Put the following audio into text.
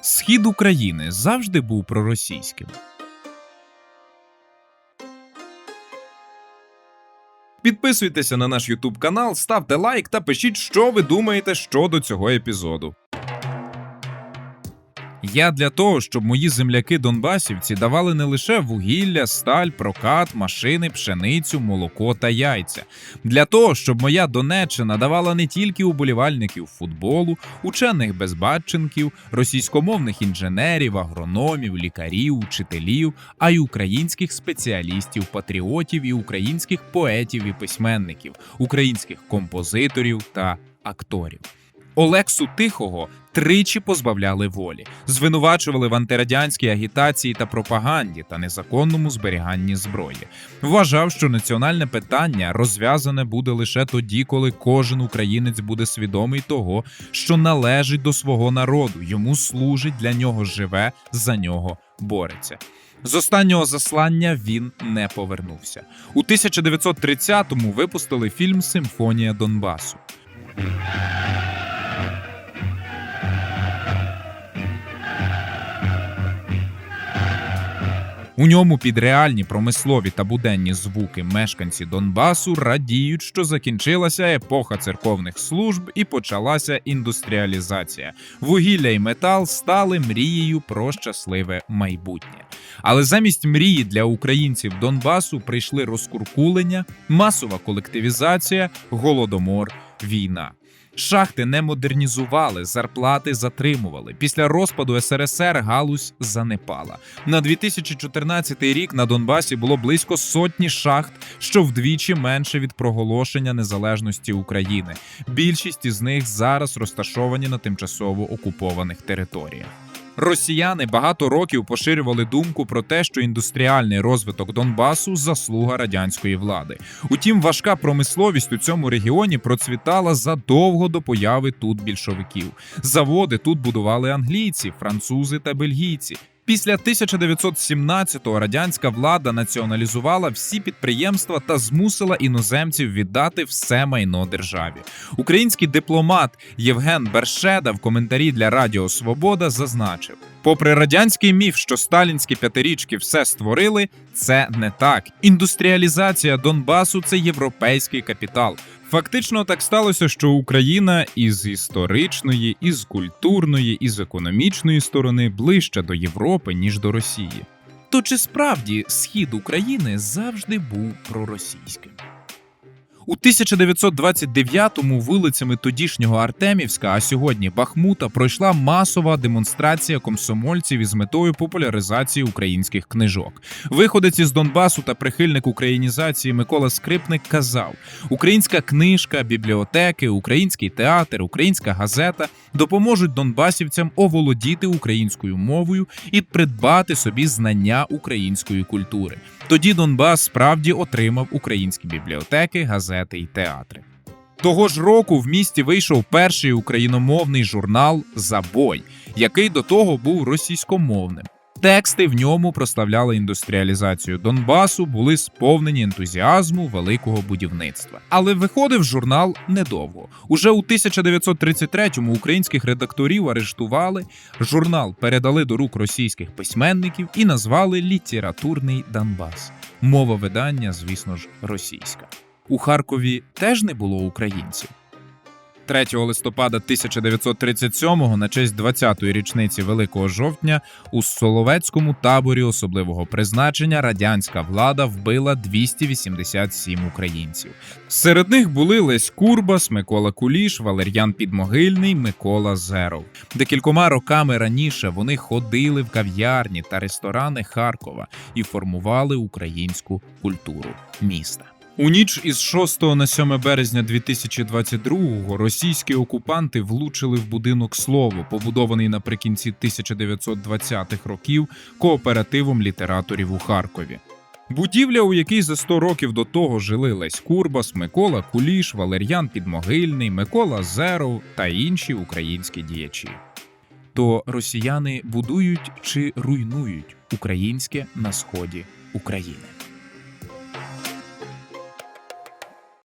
Схід України завжди був проросійським. Підписуйтеся на наш YouTube канал, ставте лайк та пишіть, що ви думаєте щодо цього епізоду. Я для того, щоб мої земляки донбасівці давали не лише вугілля, сталь, прокат, машини, пшеницю, молоко та яйця. Для того, щоб моя Донеччина давала не тільки уболівальників футболу, учених безбатченків, російськомовних інженерів, агрономів, лікарів, учителів, а й українських спеціалістів, патріотів і українських поетів і письменників, українських композиторів та акторів. Олексу Тихого тричі позбавляли волі, звинувачували в антирадянській агітації та пропаганді та незаконному зберіганні зброї. Вважав, що національне питання розв'язане буде лише тоді, коли кожен українець буде свідомий того, що належить до свого народу, йому служить, для нього живе, за нього бореться. З останнього заслання він не повернувся. У 1930-му випустили фільм Симфонія Донбасу. У ньому під реальні промислові та буденні звуки мешканці Донбасу радіють, що закінчилася епоха церковних служб і почалася індустріалізація. Вугілля і метал стали мрією про щасливе майбутнє. Але замість мрії для українців Донбасу прийшли розкуркулення, масова колективізація, голодомор, війна. Шахти не модернізували, зарплати затримували. Після розпаду СРСР галузь занепала. На 2014 рік на Донбасі було близько сотні шахт, що вдвічі менше від проголошення незалежності України. Більшість із них зараз розташовані на тимчасово окупованих територіях. Росіяни багато років поширювали думку про те, що індустріальний розвиток Донбасу заслуга радянської влади. Утім, важка промисловість у цьому регіоні процвітала задовго до появи тут більшовиків. Заводи тут будували англійці, французи та бельгійці. Після 1917-го радянська влада націоналізувала всі підприємства та змусила іноземців віддати все майно державі. Український дипломат Євген Бершеда в коментарі для Радіо Свобода зазначив: попри радянський міф, що сталінські п'ятирічки все створили, це не так. Індустріалізація Донбасу це європейський капітал. Фактично так сталося, що Україна із історичної, із культурної, із економічної сторони ближче до Європи, ніж до Росії. То чи справді схід України завжди був проросійським? У 1929-му вулицями тодішнього Артемівська, а сьогодні Бахмута, пройшла масова демонстрація комсомольців із метою популяризації українських книжок. Виходець із Донбасу та прихильник українізації Микола Скрипник казав: Українська книжка, бібліотеки, український театр, українська газета допоможуть донбасівцям оволодіти українською мовою і придбати собі знання української культури. Тоді Донбас справді отримав українські бібліотеки, газети і театри. Того ж року в місті вийшов перший україномовний журнал Забой, який до того був російськомовним. Тексти в ньому прославляли індустріалізацію Донбасу, були сповнені ентузіазму великого будівництва. Але виходив журнал недовго. Уже у 1933-му українських редакторів арештували, журнал передали до рук російських письменників і назвали Літературний Донбас. Мова видання, звісно ж, російська. У Харкові теж не було українців. 3 листопада 1937-го на честь 20-ї річниці Великого жовтня у Соловецькому таборі особливого призначення радянська влада вбила 287 українців. Серед них були Лесь Курбас, Микола Куліш, Валер'ян Підмогильний, Микола Зеров. Декількома роками раніше вони ходили в кав'ярні та ресторани Харкова і формували українську культуру міста. У ніч із 6 на 7 березня 2022-го російські окупанти влучили в будинок Слово, побудований наприкінці 1920-х років кооперативом літераторів у Харкові. Будівля, у якій за 100 років до того жили Лесь Курбас, Микола Куліш, Валер'ян Підмогильний, Микола Зеров та інші українські діячі. То росіяни будують чи руйнують українське на сході України.